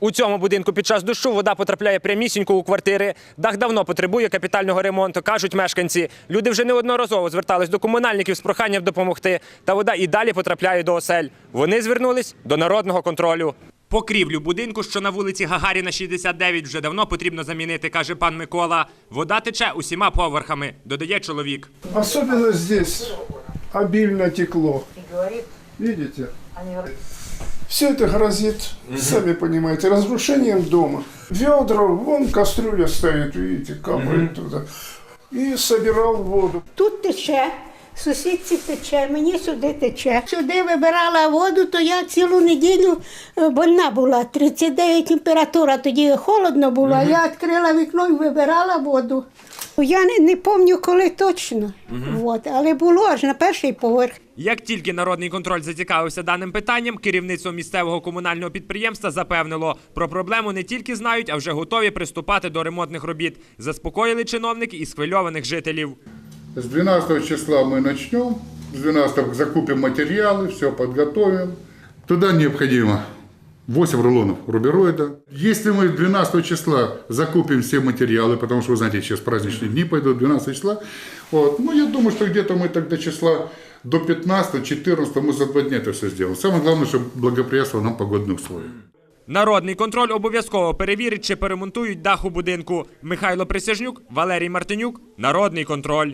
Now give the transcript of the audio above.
У цьому будинку під час дощу вода потрапляє прямісінько у квартири. Дах давно потребує капітального ремонту, кажуть мешканці. Люди вже неодноразово звертались до комунальників з проханням допомогти. Та вода і далі потрапляє до осель. Вони звернулись до народного контролю. Покрівлю будинку, що на вулиці Гагаріна 69, вже давно потрібно замінити, каже пан Микола. Вода тече усіма поверхами, додає чоловік. Особенно здесь обильно текло. Видите? Все это грозит, сами понимаете, разрушением дома. Ведра, вон кастрюля стоит, видите, капает туда. И собирал воду. Тут тече, сусідці тече, мені сюди тече. Сюди вибирала воду, то я цілу неділю е, больна була. 39 температура, тоді холодно було. Я відкрила вікно і вибирала воду. Я не, не пам'ятаю, коли точно. От, але було аж на перший поверх. Як тільки народний контроль зацікавився даним питанням, керівництво місцевого комунального підприємства запевнило, про проблему не тільки знають, а вже готові приступати до ремонтних робіт. Заспокоїли чиновники і схвильованих жителів. С 12 числа мы начнем, с 12 закупим материалы, все подготовим. Туда необходимо 8 рулонов рубероида. Если мы 12 числа закупим все материалы, потому что, вы знаете, сейчас праздничные дни пойдут, 12 числа, вот, ну, я думаю, что где-то мы тогда числа до 15-14 мы за два дня это все сделаем. Самое главное, чтобы благоприятствовало нам погодные условия. Народний контроль обов'язково перевірить, чи перемонтують дах у будинку. Михайло Присяжнюк, Валерій Мартинюк. Народний контроль.